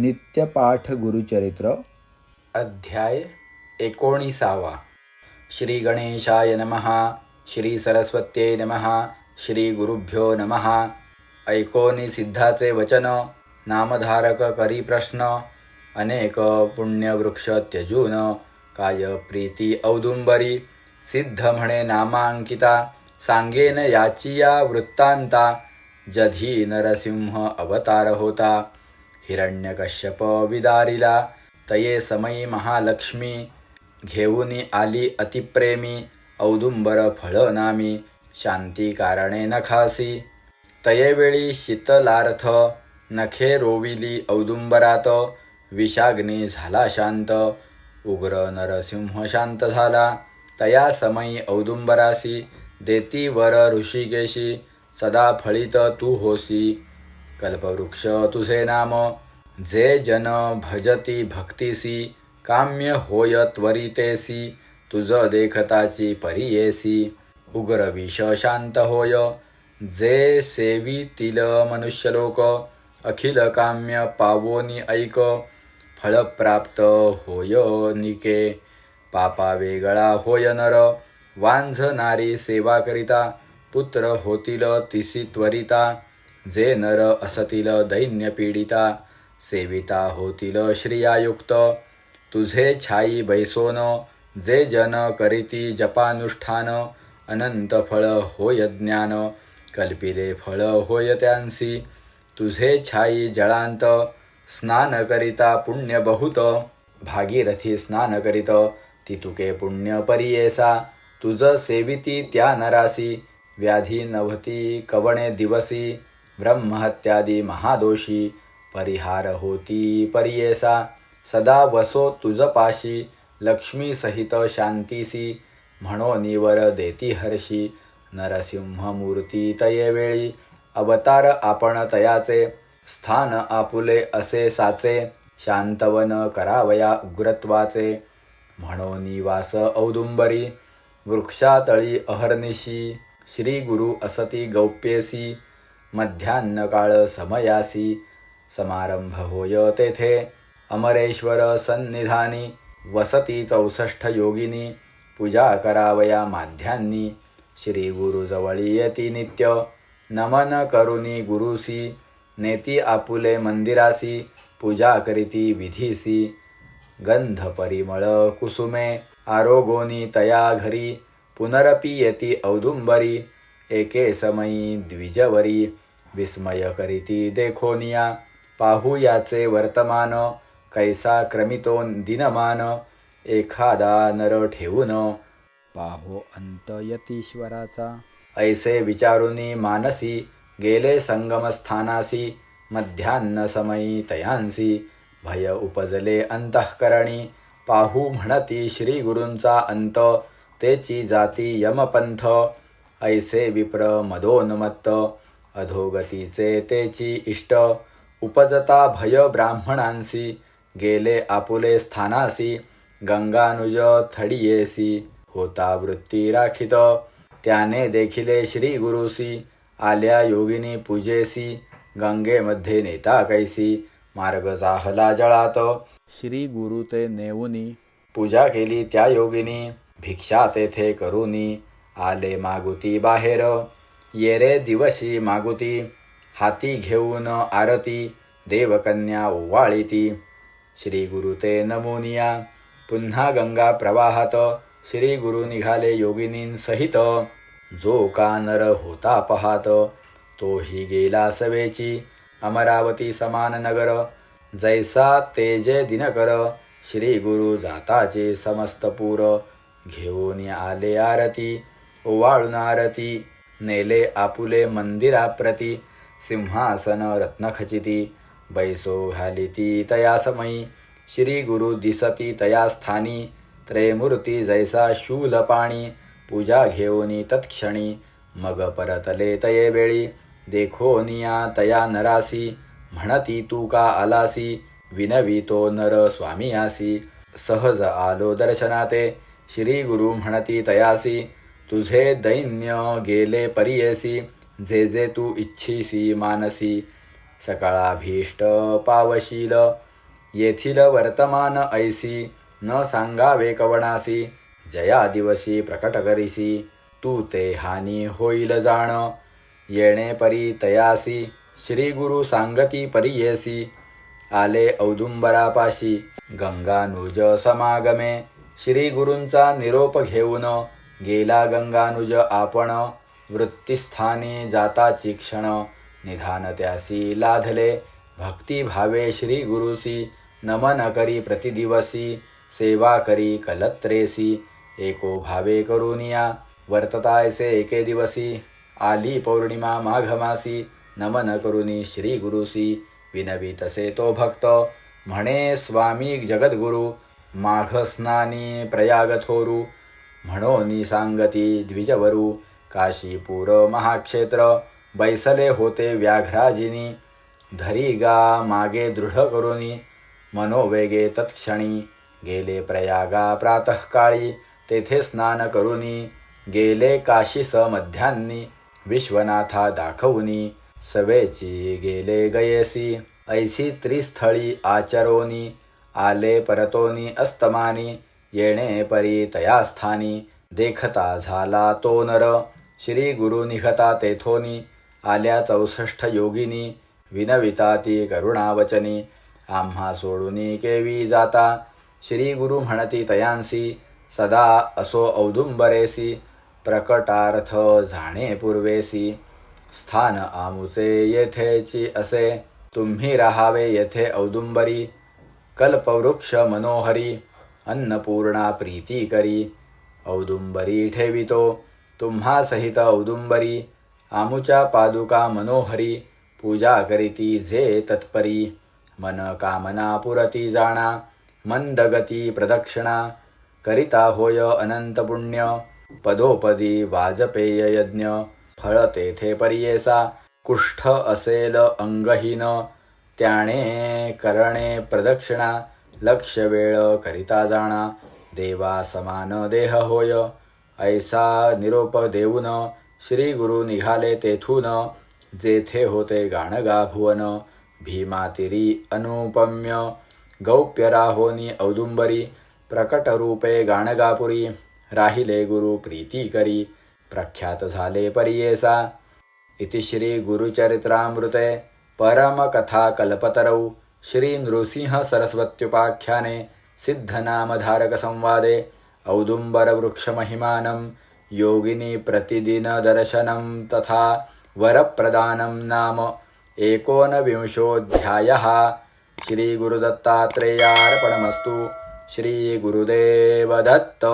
नित्यपाठ गुरुचरित्र अध्याय एकोणीसावा. श्री गणेशाय नमः श्री सरस्वत्ये नमः श्री गुरुभ्यो नमः. ऐकोनी सिद्धाचे वचन नामधारक करी प्रश्न अनेक पुण्यवृक्ष त्यजून काय प्रीती औदुंबरी सिद्ध म्हणे नामांकिता सांगेन याचिया वृत्तांता जधी नरसिंह अवतार होता. हिरण्यकश्यप विदारिला तये समयी महालक्ष्मी घेऊनी आली अतिप्रेमी औदुंबर फळ नामी शांती कारणे नखासी. तयेवेळी शीतलार्थ नखे रोविली औदुंबरात विषाग्नी झाला शांत उग्र नरसिंह शांत झाला. तया समयी औदुंबरासी देती वर ऋषिकेशी सदा फळित तू होसी. कल्पवृक्ष तुझे नाम जे जन भजती भक्तीसी काम्य होय त्वरितेसी तुझ देखताची परियेसी। उग्र विष शांत होय। जे सेवितील मनुष्यलोक अखिल काम्य पावोनी ऐक। फळप्राप्त होय निके। पापा वेगळा होय नर। वांझ नारी सेवा करिता पुत्र होतील तिसी त्वरिता। जे नर असतील दैन्य पीडिता सेविता होतील श्रियायुक्त. तुझे छाई बैसोन जे जन करीती जपानुष्ठान अनंत फळ होय ज्ञान कल्पिले फळ होय त्यांसी. तुझे छाई जळांत स्नान करिता पुण्य बहुत. भागीरथी स्नान करीत ती तुके पुण्य परियेसा. तुझ सेविती त्या नरासी व्याधी नव्हती कवणे दिवसी. ब्रह्महत्यादी महादोषी परिहार होती परियेसा. सदा वसो तुझपाशी लक्ष्मीसहित लक्ष्मी सहित शांतीसी म्हणो निवर देती हर्षी नरसिंहमूर्ती तयेवेळी अवतार आपण तयाचे स्थान आपुले असे साचे शांतवन करावया उग्रत्वाचे. म्हणो निवास औदुंबरी वृक्षातळी अहर्निशी श्री गुरु असती गौप्येसी. मध्यान्न काळ समयासी। समारंभ होय तेथे। अमरेश्वर सन्निधानी। वसती चौसष्ट योगिनी। पूजा करावया माध्यान्नी श्री गुरुजवळी येती नित्य। नमन करुनी गुरुसी। नेती आपुले मंदिरासी। पूजा करीती विधीसी। गंध परिमळ कुसुमे। आरोगोनी तया घरी। पुनरपि येती औदुंबरी एके समयी द्विजवरी विस्मय करीती. देखोनिया पाहू याचे वर्तमान कैसा क्रमितो दिनमान एखादा नर ठेवून. पाहो अंत यतीश्वराचा. ऐसे विचारुनी मानसी गेले संगमस्थानासी मध्यान्न समयी तयांसी भय उपजले अंतःकरणी. पाहू म्हणती श्रीगुरूंचा अंत तेची जाती यमपंथ ऐसे विप्र मदोन्मत्त। अधोगतीचे तेची इष्ट। उपजता भय ब्राह्मणांसी। गेले आपुले स्थानासी। गंगानुज थडियेसी। होता वृत्ती राखित। त्याने देखिले श्री गुरुसी आल्या योगिनी पूजेसी। गंगेमध्ये नेता कैसी। मार्ग जाहला जळात। श्री गुरु ते नेऊनी। पूजा केली त्या योगिनी। भिक्षा तेथे करुनी। आले मागुती बाहेर. येरे दिवशी मागुती. हाती घेऊन आरती. देवकन्या ओवाळीती श्री गुरु ते नमोनिया. पुन्हा गंगा प्रवाहात. श्री गुरु निघाले योगिनींसहित जो का नर होता पहात. तोही गेला सवेची. अमरावती समान नगर. जैसा तेजे दिनकर. श्री गुरु जाताचे समस्त पूर. घेऊन आले आरती. वाळुनारती नेले आपुले मंदिराप्रती सिंहासन रत्नखचिती बैसो घालिती तया समयी श्री गुरु दिसती तया स्थानी त्रयमूर्ती जैसा शूलपाणी पूजा घेऊनी तत्क्षणी मग परतले तये वेळी देखोनिया तया नरासी म्हणती तू का आलासी विनवितो नर स्वामी आसी सहज आलो दर्शनाते श्री गुरु म्हणती तयासी तुझे दैन्य गेले परियसी जे जे तू इच्छिसी मानसी सकाळाभीष्ट पावशील. येथील वर्तमान ऐसी न सांगावे कवणासी जया दिवशी प्रकट करीसी तू ते हानी होईल जाण. येणे परी तयासी श्री गुरु सांगती परी येसी आले औदुंबरापाशी गंगानुज समागमे श्री गुरूंचा निरोप घेऊन गेला गंगानुज आपण वृत्तीस्थानी जाताची क्षण निधान त्यासी लाधले. भक्तिभावे श्री गुरुसी नमन करी प्रतिदिवसी सेवा करी कलत्रेसी एको भावे करुनिया वर्ततायसे एके दिवसी. आली पौर्णिमा माघमासी नमन करुनी श्री गुरुसी विनवी तसे तो भक्त. म्हणे स्वामी जगद्गुरु माघस्नानी प्रयाग थोरू म्हणून सांगती द्विजवरू काशीपूर महाक्षेत्र बैसले होते व्याघ्राजिनी धरी गा मागे दृढ करुनी मनोवेगे तत्क्षणी गेले प्रयागा प्रातःकाळी तेथे स्नान करुनी गेले काशीस मध्यान्नी विश्वनाथा दाखवुनी सवेची गेले गयेसी ऐसी त्रिस्थळी आचरोनी आले परतोनी अस्तमानी येणे परी तयास्थानी देखता झाला तो नर. श्री गुरु निघता तेथोनी आल्या चौसष्ट योगिनी विनविता ती करुणावचनी. आम्हा सोडूनी केवी जाता? श्री गुरु म्हणती तयांसी सदा असो औदुंबरेसी प्रकटार्थ जाणे पूर्वेसी. स्थान आमुचे येथेची असे तुम्ही राहावे येथे औदुंबरी. कल्पवृक्ष मनोहरी अन्नपूर्णा प्रीती करी। औदुंबरी ठेवितो तुम्हा सहित औदुंबरी। आमुच्या पादुका मनोहरी पूजा करीती झे तत्परी। मन कामना पुरती जाणा मंदगती प्रदक्षिणा। करिता होय अनंत पुण्य पदोपदी वाजपेय यज्ञ। फळ तेथे परियेसा कुष्ठ असेल अंगहीन। त्याने करणे प्रदक्षिणा। लक्ष वेळ करिता जाणा देवा समान देह होय. ऐसा निरोप देऊन श्री गुरु निघाले तेथून जेथे होते गाणगा भुवन भीमातिरी अनुपम्य गौप्य राहोनी औदुंबरी प्रकट रूपे गाणगापुरी राहिले गुरु प्रीती करी प्रख्यात झाले परियेसा. इति श्री गुरुचरित्रामृते परमकथा कल्पतरौ. ಶ್ರೀ ನೃಸಿಂಹ ಸರಸ್ವತ್ಯುಪಾಖ್ಯಾನೆ ಸಿದ್ಧನಾಮಧಾರಕ ಸಂವಾದೆ ಔದುಂಬರ ವೃಕ್ಷ ಮಹಿಮಾನಂ ಯೋಗಿನಿ ಪ್ರತಿದಿನ ದರ್ಶನಂ ತಥಾ ವರಪ್ರದಾನಂ ನಾಮ ಏಕೋನವಿಂಶೋಧ್ಯಾಯ. ಶ್ರೀ ಗುರುದತ್ತಾತ್ರೇಯಾರ್ಪಣಮಸ್ತು. ಶ್ರೀ ಗುರುದೇವದತ್ತ.